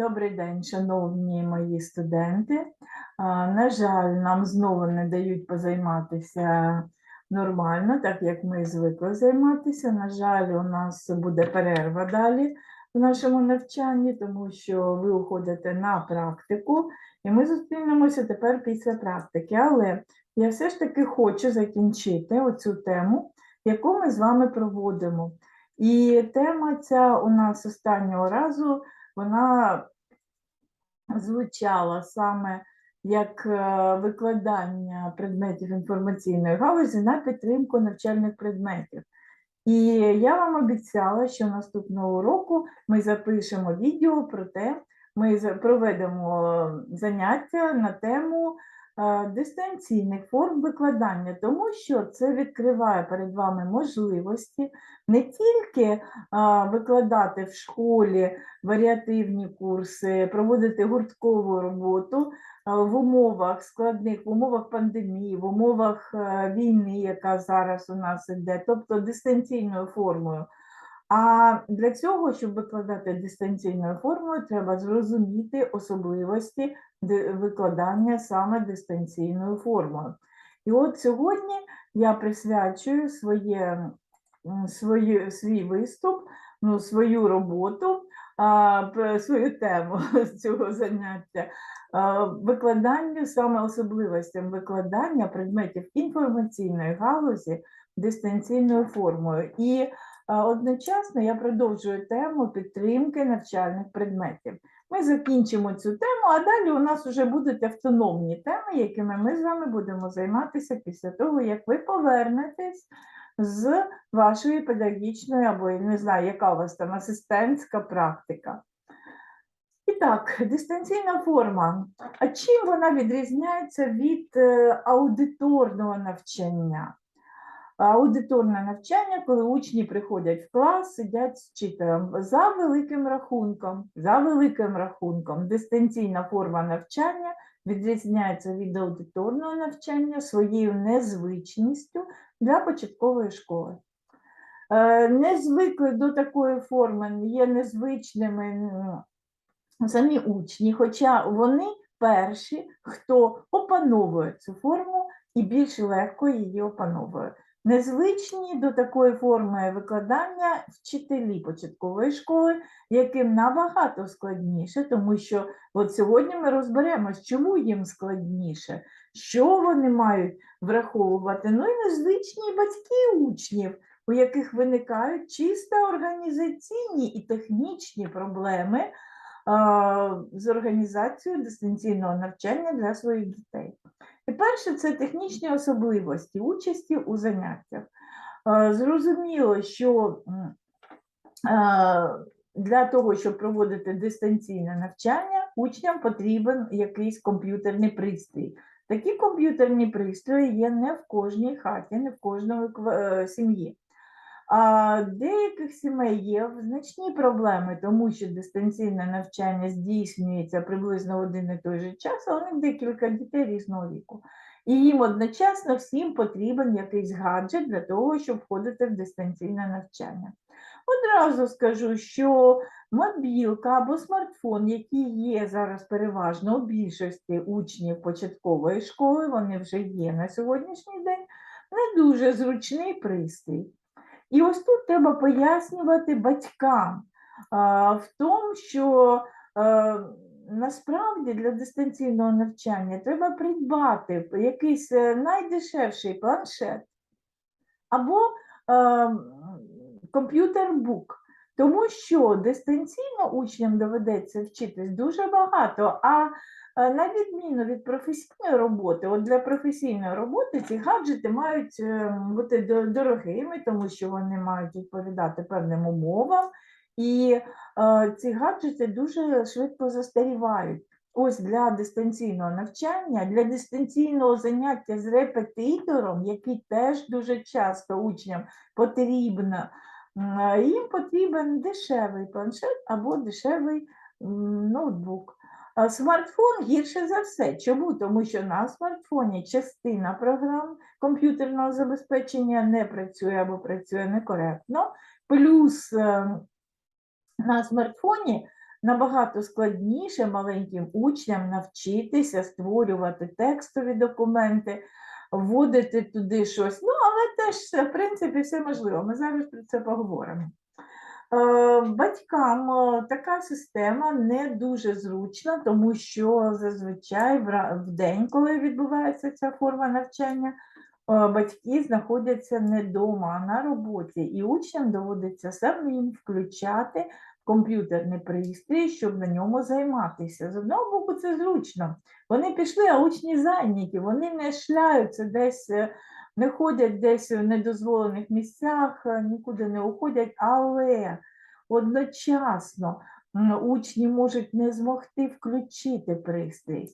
Добрий день, шановні мої студенти. На жаль, нам знову не дають позайматися нормально, так як ми звикли займатися. На жаль, у нас буде перерва далі в нашому навчанні, тому що ви уходите на практику, і ми зустрінемося тепер після практики. Але я все ж таки хочу закінчити оцю тему, яку ми з вами проводимо. І тема ця у нас останнього разу вона звучала саме як е, викладання предметів інформаційної галузі на підтримку навчальних предметів. І я вам обіцяла, що наступного року ми запишемо відео про те, ми проведемо заняття на тему е, дистанційних форм викладання, тому що це відкриває перед вами можливості не тільки викладати в школі варіативні курси, проводити гурткову роботу в умовах складних, в умовах пандемії, в умовах е, війни, яка зараз у нас іде, тобто дистанційною формою. А для цього, щоб викладати дистанційною формою, треба зрозуміти особливості викладання саме дистанційною формою. І от сьогодні я присвячую своє м, свій виступ, ну, свою роботу, свою тему цього заняття, викладанню, саме особливостям викладання предметів інформаційної галузі дистанційною формою. І одночасно я продовжую тему підтримки навчальних предметів. Ми закінчимо цю тему, а далі у нас вже будуть автономні теми, якими ми з вами будемо займатися після того, як ви повернетесь з вашої педагогічної або не знаю, яка у вас там асистентська практика. І так, дистанційна форма. А чим вона відрізняється від е, аудиторного навчання? Аудиторне навчання, коли учні приходять в клас, сидять з вчителем. За великим рахунком, за великим рахунком, дистанційна форма навчання відрізняється від аудиторного навчання своєю незвичністю для початкової школи. Е, Не звикли до такої форми, є незвичними самі учні, хоча вони перші, хто опановує цю форму і більш легко її опановує. Незвичні до такої форми викладання вчителі початкової школи, яким набагато складніше, тому що от сьогодні ми розберемось, чому їм складніше, що вони мають враховувати. Ну і незвичні батьки учнів, у яких виникають чисто організаційні і технічні проблеми з організацією дистанційного навчання для своїх дітей. Перше це технічні особливості участі у заняттях. Е, Зрозуміло, що е, для того, щоб проводити дистанційне навчання, учням потрібен якийсь комп'ютерний пристрій. Такі комп'ютерні пристрої є не в кожній хаті, не в кожної е, сім'ї. А деяких сімей є значні проблеми, тому що дистанційне навчання здійснюється приблизно один і той же час, а у них декілька дітей різного віку. І їм одночасно всім потрібен якийсь гаджет для того, щоб входити в дистанційне навчання. Одразу скажу, що мобілка або смартфон, які є зараз переважно у більшості учнів початкової школи, вони вже є на сьогоднішній день, не дуже зручний пристрій. І ось тут треба пояснювати батькам в тому, що е, насправді для дистанційного навчання треба придбати якийсь е, найдешевший планшет або е, комп'ютер-бук. Тому що дистанційно учням доведеться вчитись дуже багато, а на відміну від професійної роботи, от для професійної роботи ці гаджети мають е, бути дорогими, тому що вони мають відповідати певним умовам, і е, ці гаджети дуже швидко застарівають. Ось для дистанційного навчання, для дистанційного заняття з репетитором, який теж дуже часто учням потрібно, е, їм потрібен дешевий планшет або дешевий ноутбук. Смартфон гірше за все. Чому? Тому що на смартфоні частина програм комп'ютерного забезпечення не працює або працює некоректно. Плюс е, на смартфоні набагато складніше маленьким учням навчитися створювати текстові документи, вводити туди щось. Ну, але теж, в принципі, все можливо. Ми зараз про це поговоримо. Е, Батькам е, така система не дуже зручна, тому що зазвичай в день, коли відбувається ця форма навчання, е, батьки знаходяться не вдома, а на роботі, і учням доводиться самим включати комп'ютерний пристрій, щоб на ньому займатися. З одного боку, це зручно. Вони пішли, а учні зайняті, вони не шляються десь, е, не ходять десь в недозволених місцях, е, нікуди не уходять, але одночасно учні можуть не змогти включити пристрій.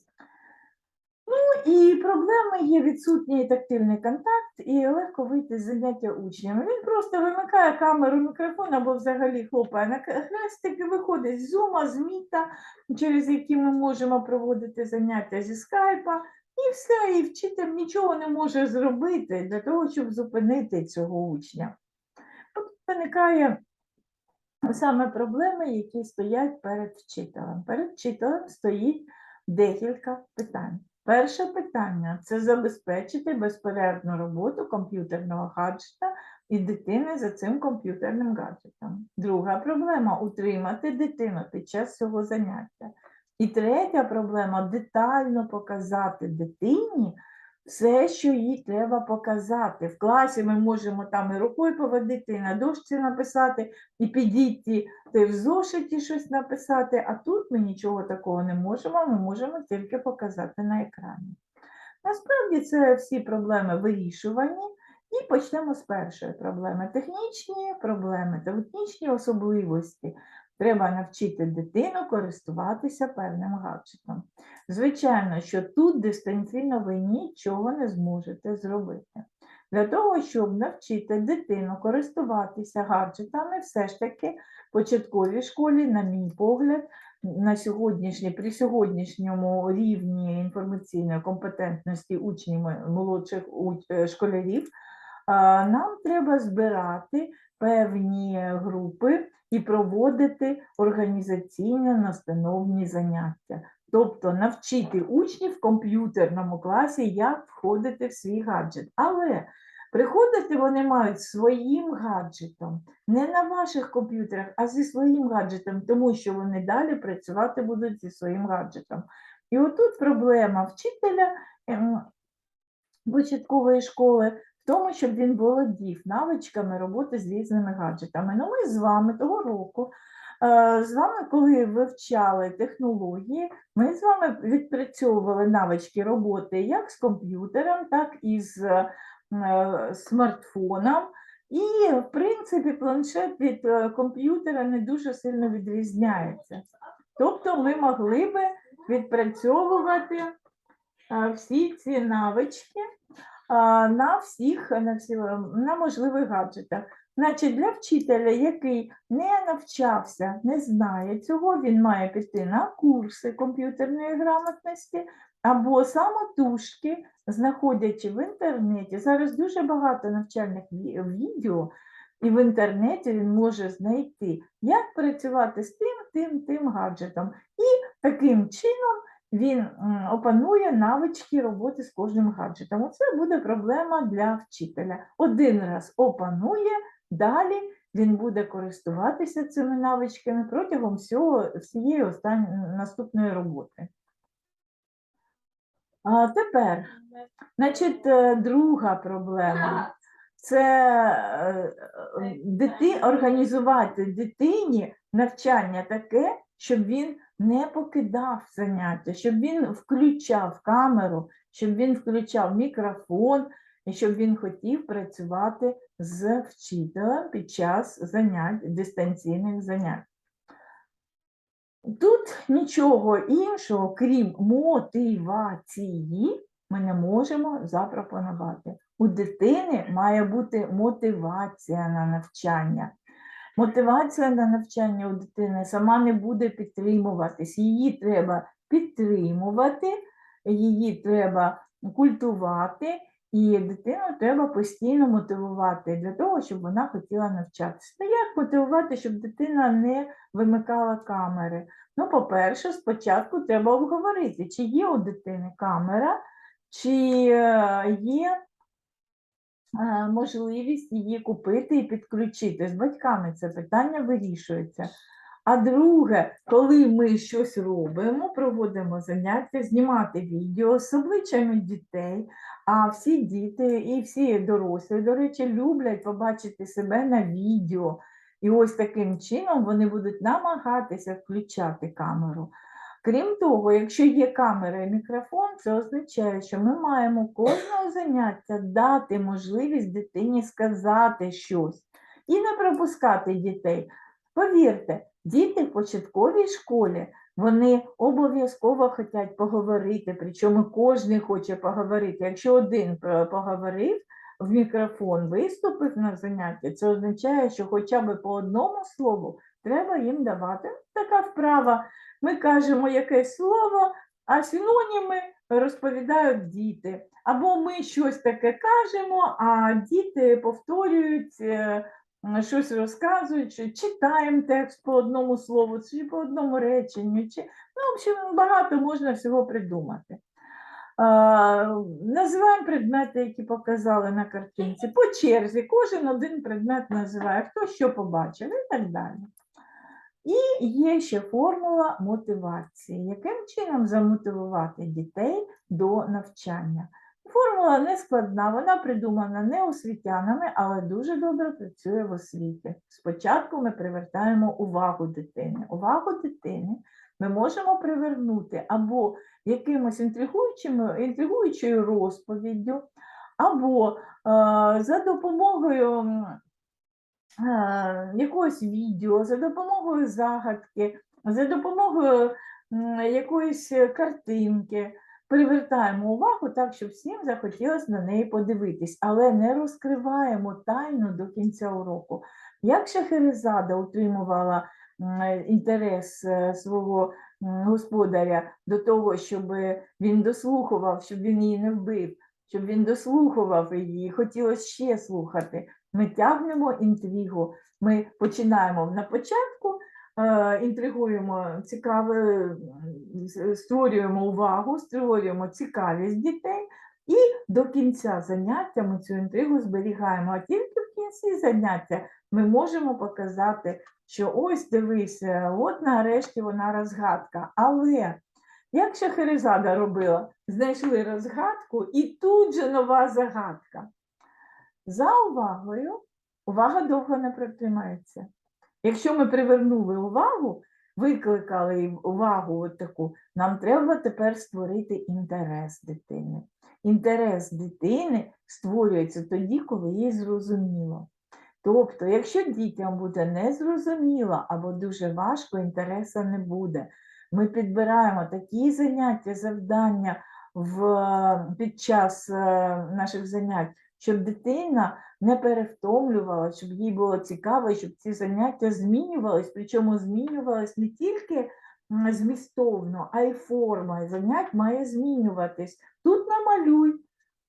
Ну і проблеми є відсутній тактильний контакт і легко вийти з заняття учнями. Він просто вимикає камеру, мікрофон або взагалі хлопає на хрестик і виходить з зума, з міта, через які ми можемо проводити заняття зі скайпа. І все, і вчитель нічого не може зробити для того, щоб зупинити цього учня. Тут виникає саме проблеми, які стоять перед вчителем. Перед вчителем стоїть декілька питань. Перше питання це забезпечити безперервну роботу комп'ютерного гаджета і дитини за цим комп'ютерним гаджетом. Друга проблема утримати дитину під час цього заняття. І третя проблема детально показати дитині все, що їй треба показати. В класі ми можемо там і рукою поводити, і на дошці написати, і підійти та й в зошиті щось написати, а тут ми нічого такого не можемо, ми можемо тільки показати на екрані. Насправді це всі проблеми вирішувані, і почнемо з першої проблеми. Технічні проблеми, технічні особливості. Треба навчити дитину користуватися певним гаджетом. Звичайно, що тут дистанційно ви нічого не зможете зробити. Для того, щоб навчити дитину користуватися гаджетами, все ж таки в початковій школі, на мій погляд, на сьогоднішній, при сьогоднішньому рівні інформаційної компетентності учнів молодших е, школярів, нам треба збирати певні групи і проводити організаційно-настановні заняття. Тобто навчити учнів в комп'ютерному класі, як входити в свій гаджет. Але приходити вони мають своїм гаджетом, не на ваших комп'ютерах, а зі своїм гаджетом, тому що вони далі працювати будуть зі своїм гаджетом. І отут проблема вчителя ем, початкової школи тому, щоб він володів навичками роботи з різними гаджетами. Ну, ми з вами того року, е, з вами, коли вивчали технології, ми з вами відпрацьовували навички роботи як з комп'ютером, так і з е, смартфоном. І, в принципі, планшет від е, комп'ютера не дуже сильно відрізняється. Тобто ми могли би відпрацьовувати всі ці навички на всіх на, всі, на можливих гаджетах. Значить, для вчителя, який не навчався, не знає цього, він має піти на курси комп'ютерної грамотності або самотужки, знаходячи в інтернеті. Зараз дуже багато навчальних відео, і в інтернеті він може знайти, як працювати з тим, тим, тим гаджетом. І таким чином він опанує навички роботи з кожним гаджетом. Оце буде проблема для вчителя. Один раз опанує, далі він буде користуватися цими навичками протягом всього, всієї останньої наступної роботи. А тепер, значить, е, друга проблема це е, е, дити, організувати дитині навчання таке, щоб він не покидав заняття, щоб він включав камеру, щоб він включав мікрофон, і щоб він хотів працювати з вчителем під час занять, дистанційних занять. Тут нічого іншого, крім мотивації, ми не можемо запропонувати. У дитини має бути мотивація на навчання. Мотивація на навчання у дитини сама не буде підтримуватись. Її треба підтримувати, її треба культувати І дитину треба постійно мотивувати для того, щоб вона хотіла навчатися. Ну, як мотивувати, щоб дитина не вимикала камери? Ну, по-перше, спочатку треба обговорити, чи є у дитини камера, чи е, є можливість її купити і підключити. З батьками це питання вирішується. А друге, коли ми щось робимо, проводимо заняття, знімати відео з обличчями дітей, а всі діти і всі дорослі, до речі, люблять побачити себе на відео. І ось таким чином вони будуть намагатися включати камеру. Крім того, якщо є камера і мікрофон, це означає, що ми маємо кожного заняття дати можливість дитині сказати щось і не пропускати дітей. Повірте, діти в початковій школі вони обов'язково хочуть поговорити, причому кожен хоче поговорити. Якщо один поговорив в мікрофон, виступив на заняття, це означає, що хоча б по одному слову треба їм давати. Така вправа. Ми кажемо якесь слово, а синоніми розповідають діти. Або ми щось таке кажемо, а діти повторюють, е, щось розказують, чи читаємо текст по одному слову, чи по одному реченню. Чи... Ну, в общем, багато можна всього придумати. Називаємо предмети, які показали на картинці, по черзі. Кожен один предмет називає, хто що побачив і так далі. І є ще формула мотивації. Яким чином замотивувати дітей до навчання? Формула не складна, вона придумана не освітянами, але дуже добре працює в освіті. Спочатку ми привертаємо увагу дитини. Увагу дитини ми можемо привернути або якимось інтригуючою розповіддю, або е, за допомогою якогось відео, за допомогою загадки, за допомогою якоїсь е, картинки. Привертаємо увагу так, щоб всім захотілося на неї подивитись, але не розкриваємо тайну до кінця уроку. Як Шахерезада утримувала е, інтерес е, свого господаря до того, щоб він дослухував, щоб він її не вбив, щоб він дослухував її, хотілося ще слухати. Ми тягнемо інтригу. Ми починаємо на початку, е, інтригуємо цікаве, створюємо увагу, створюємо цікавість дітей, і до кінця заняття ми цю інтригу зберігаємо. А тільки в кінці заняття ми можемо показати, що ось дивись, е, от нарешті вона розгадка. Але як Шахерезада робила, знайшли розгадку, і тут же нова загадка. За увагою увага довго не протримається. Якщо ми привернули увагу, викликали увагу от таку, нам треба тепер створити інтерес дитини. Інтерес дитини створюється тоді, коли їй зрозуміло. Тобто, якщо дітям буде незрозуміло або дуже важко, інтересу не буде. Ми підбираємо такі заняття, завдання в, під час е, наших занять, щоб дитина не перевтомлювала, щоб їй було цікаво, щоб ці заняття змінювались, причому змінювались не тільки змістовно, а й форма занять має змінюватись. Тут намалюй,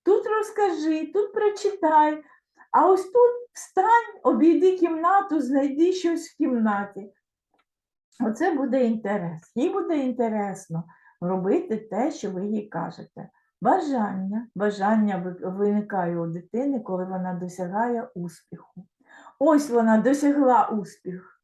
тут розкажи, тут прочитай, а ось тут встань, обійди кімнату, знайди щось в кімнаті. Оце буде інтерес. Їй буде інтересно робити те, що ви їй кажете. Бажання. Бажання виникає у дитини, коли вона досягає успіху. Ось вона досягла успіх.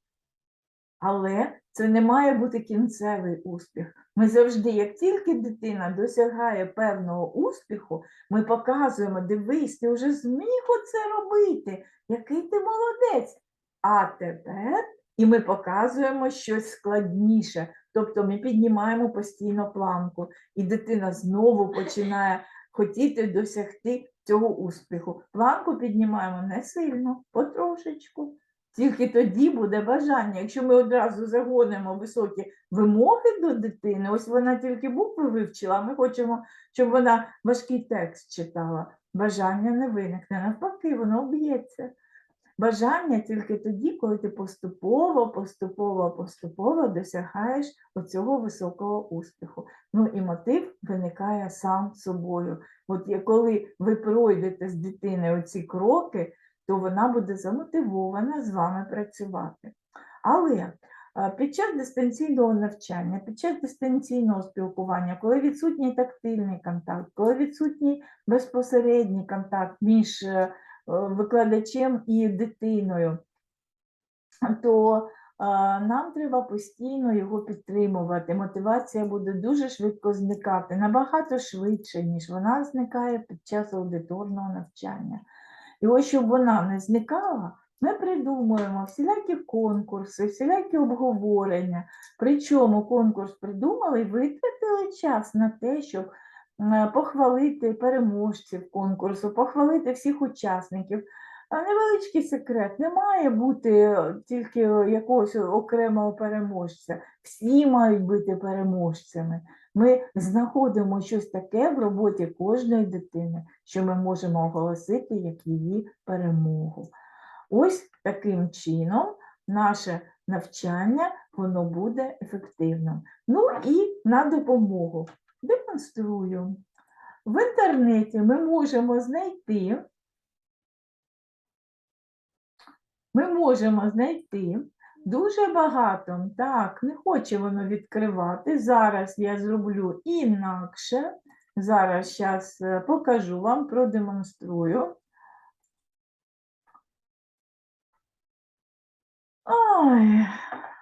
Але це не має бути кінцевий успіх. Ми завжди, як тільки дитина досягає певного успіху, ми показуємо, дивись, ти вже зміг оце робити, який ти молодець. А тепер і ми показуємо щось складніше. Тобто ми піднімаємо постійно планку, і дитина знову починає хотіти досягти цього успіху. Планку піднімаємо не сильно, потрошечку. Тільки тоді буде бажання. Якщо ми одразу загонимо високі вимоги до дитини, ось вона тільки букви вивчила, ми хочемо, щоб вона важкий текст читала. Бажання не виникне. Навпаки, воно об'ється. Бажання тільки тоді, коли ти поступово, поступово, поступово досягаєш оцього високого успіху. Ну і мотив виникає сам собою. От коли ви пройдете з дитиною ці кроки, то вона буде замотивована з вами працювати. Але під час дистанційного навчання, під час дистанційного спілкування, коли відсутній тактильний контакт, коли відсутній безпосередній контакт між е, викладачем і дитиною, то нам треба постійно його підтримувати. Мотивація буде дуже швидко зникати, набагато швидше, ніж вона зникає під час аудиторного навчання. І ось щоб вона не зникала, ми придумуємо всілякі конкурси, всілякі обговорення. Причому конкурс придумали і витратили час на те, щоб похвалити переможців конкурсу, похвалити всіх учасників. Невеличкий секрет, не має бути е, тільки якогось окремого переможця. Всі мають бути переможцями. Ми знаходимо щось таке в роботі кожної дитини, що ми можемо оголосити як її перемогу. Ось таким чином наше навчання воно буде ефективним. Ну і на допомогу демонструю. В інтернеті ми можемо знайти, ми можемо знайти дуже багато. Так, не хоче воно відкривати. Зараз я зроблю інакше. Зараз зараз покажу вам, продемонструю. Ой,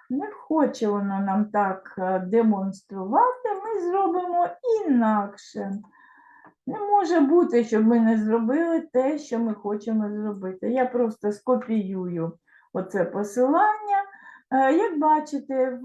не хоче воно нам так е, демонструвати, ми зробимо інакше. Не може бути, щоб ми не зробили те, що ми хочемо зробити. Я просто скопіюю оце посилання. Е, Як бачите,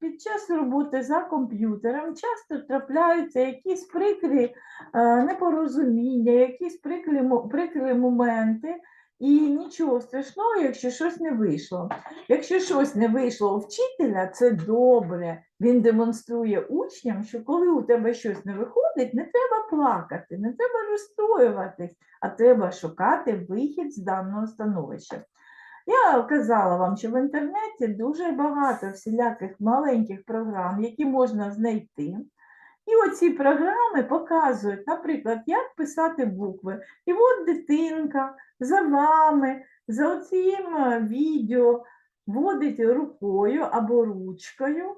під час роботи за комп'ютером часто трапляються якісь прикрі е, непорозуміння, якісь прикрі, прикрі моменти, і нічого страшного, якщо щось не вийшло. Якщо щось не вийшло у вчителя, це добре. Він демонструє учням, що коли у тебе щось не виходить, не треба плакати, не треба розстроюватись, а треба шукати вихід з даного становища. Я казала вам, що в інтернеті дуже багато всіляких маленьких програм, які можна знайти. І оці програми показують, наприклад, як писати букви. І от дитинка за вами, за оцим е, відео водить рукою або ручкою,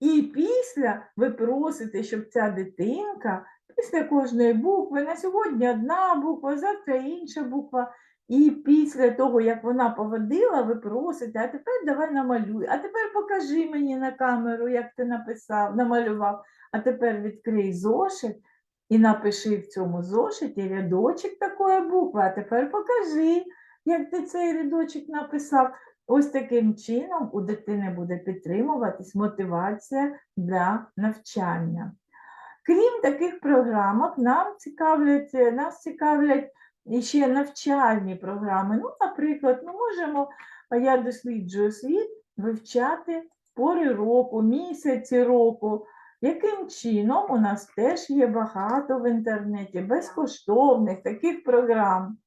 і після ви просите, щоб ця дитинка після кожної букви, на сьогодні одна буква, завтра інша буква. І після того, як вона поводила, ви просите, а тепер давай намалюй, а тепер покажи мені на камеру, як ти написав, намалював. А тепер відкрий зошит і напиши в цьому зошиті рядочок такої букви. А тепер покажи, як ти цей рядочок написав. Ось таким чином у дитини буде підтримуватись мотивація для навчання. Крім таких програмок, нам цікавлять, нас цікавлять ще навчальні програми. Ну, наприклад, ми можемо, а я досліджую світ, вивчати пори року, місяці року. Яким чином у нас теж є багато в інтернеті безкоштовних таких програм.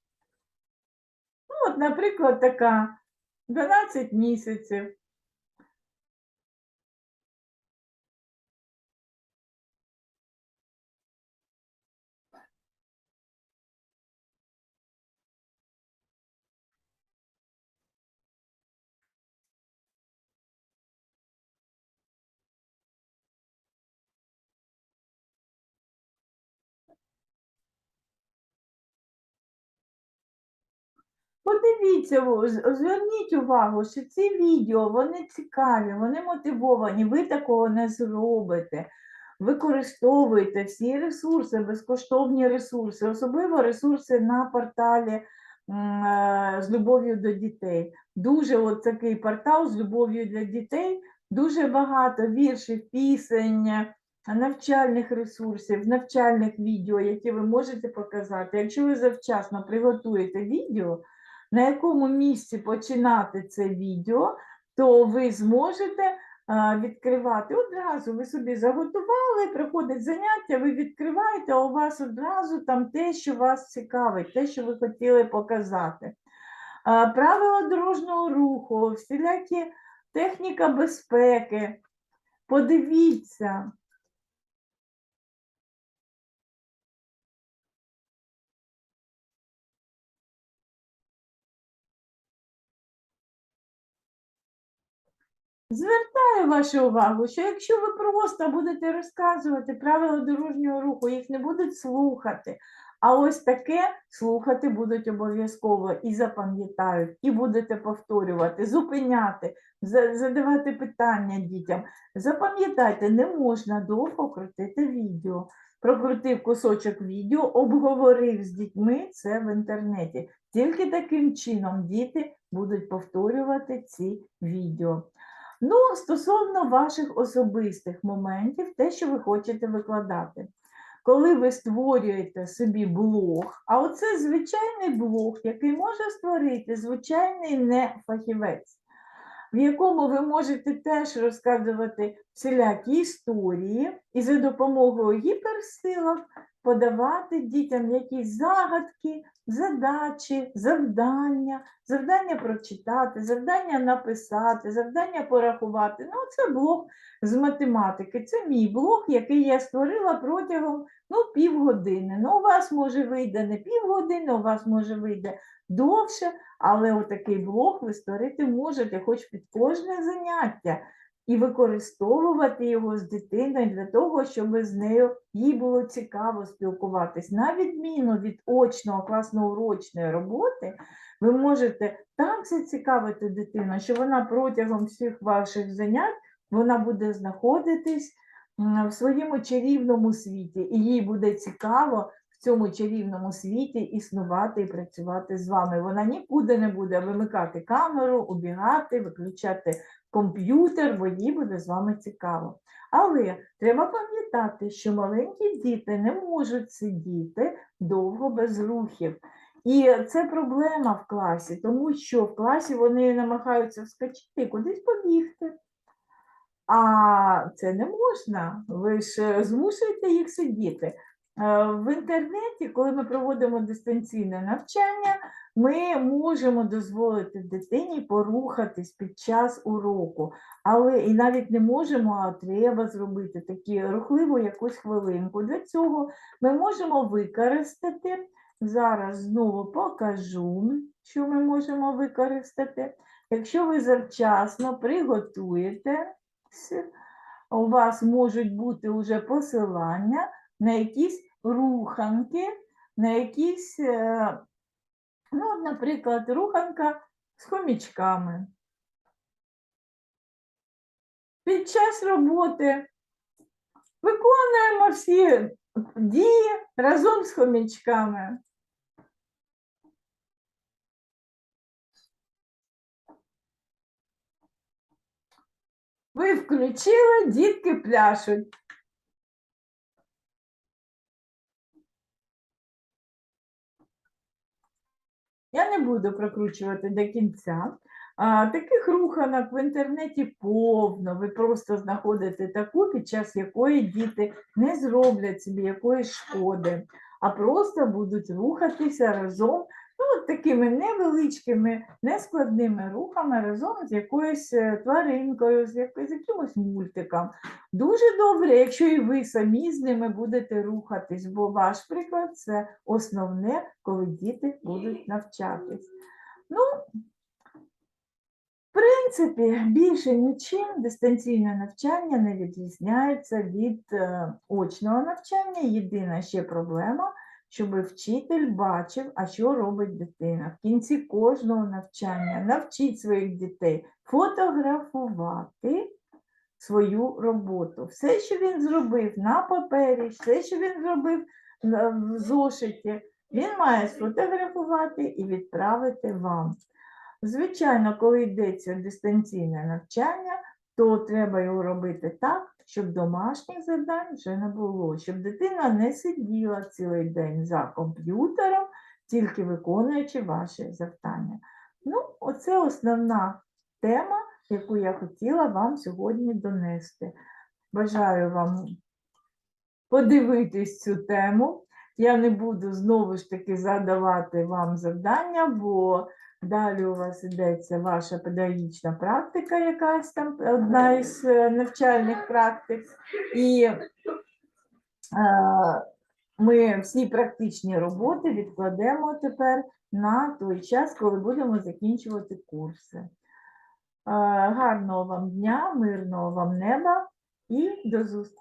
Ну, от, наприклад, така 12 місяців. Подивіться, зверніть увагу, що ці відео вони цікаві, вони мотивовані, ви такого не зробите. Використовуйте всі ресурси, безкоштовні ресурси, особливо ресурси на порталі е, з любов'ю до дітей. Дуже от такий портал з любов'ю для дітей, дуже багато віршів, пісень, навчальних ресурсів, навчальних відео, які ви можете показати. Якщо ви завчасно приготуєте відео, на якому місці починати це відео, то ви зможете відкривати одразу. Ви собі заготували, приходить заняття, ви відкриваєте, а у вас одразу там те, що вас цікавить, те, що ви хотіли показати. правила дорожнього руху, всілякі техніка безпеки. Подивіться. Звертаю вашу увагу, що якщо ви просто будете розказувати правила дорожнього руху, їх не будуть слухати. А ось таке слухати будуть обов'язково і запам'ятають, і будете повторювати, зупиняти, задавати питання дітям. Запам'ятайте, не можна довго крутити відео. Прокрутив кусочок відео, обговорив з дітьми це в інтернеті. Тільки таким чином діти будуть повторювати ці відео. Ну, стосовно ваших особистих моментів, те, що ви хочете викладати. Коли ви створюєте собі блог, а оце звичайний блог, який може створити звичайний не фахівець, в якому ви можете теж розказувати всілякі історії і за допомогою гіперсилок подавати дітям якісь загадки, задачі, завдання, завдання прочитати, завдання написати, завдання порахувати. Ну, це блог з математики. Це мій блог, який я створила протягом ну, півгодини. Ну, у вас може вийде не півгодини, у вас може вийде довше, але отакий блог ви створити можете хоч під кожне заняття. І використовувати його з дитиною для того, щоб з нею їй було цікаво спілкуватись. На відміну від очного класно-урочної роботи, ви можете так зацікавити дитину, що вона протягом всіх ваших занять вона буде знаходитись в своєму чарівному світі, і їй буде цікаво в цьому чарівному світі існувати і працювати з вами. Вона нікуди не буде вимикати камеру, убігати, виключати комп'ютер, бо буде з вами цікаво. Але треба пам'ятати, що маленькі діти не можуть сидіти довго без рухів. І це проблема в класі, тому що в класі вони намагаються вскочити і кудись побігти. А це не можна. Ви ж змушуєте їх сидіти. Е, В інтернеті, коли ми проводимо дистанційне навчання, ми можемо дозволити дитині порухатись під час уроку, але і навіть не можемо, а треба зробити таку рухливу якусь хвилинку. Для цього ми можемо використати. Зараз знову покажу, що ми можемо використати. Якщо ви завчасно приготуєте, у вас можуть бути вже посилання на якісь руханки, на якісь, е, ну, наприклад, руханка з хомічками. Під час роботи виконуємо всі дії разом з хомячками. Ви включили, дітки пляшуть. Я не буду прокручувати до кінця. А, таких руханок в інтернеті повно. Ви просто знаходите таку, під час якої діти не зроблять собі якоїсь шкоди, а просто будуть рухатися разом ну, от такими невеличкими, нескладними рухами разом з якоюсь е, тваринкою, з, якимось мультиком. Дуже добре, якщо і ви самі з ними будете рухатись, бо ваш приклад це основне, коли діти будуть навчатись. Ну, в принципі, більше нічим дистанційне навчання не відрізняється від е, очного навчання. Єдина ще проблема, щоб вчитель бачив, а що робить дитина. В кінці кожного навчання навчіть своїх дітей фотографувати свою роботу. Все, що він зробив на папері, все, що він зробив в зошиті, він має сфотографувати і відправити вам. Звичайно, коли йдеться дистанційне навчання, то треба його робити так, щоб домашніх завдань вже не було, щоб дитина не сиділа цілий день за комп'ютером, тільки виконуючи ваші завдання. Ну, оце основна тема, яку я хотіла вам сьогодні донести. Бажаю вам подивитись цю тему. я не буду знову ж таки задавати вам завдання, бо далі у вас йдеться ваша педагогічна практика, якась там одна із е, навчальних практик. І е, ми всі практичні роботи відкладемо тепер на той час, коли будемо закінчувати курси. Е, Гарного вам дня, мирного вам неба і до зустрічі!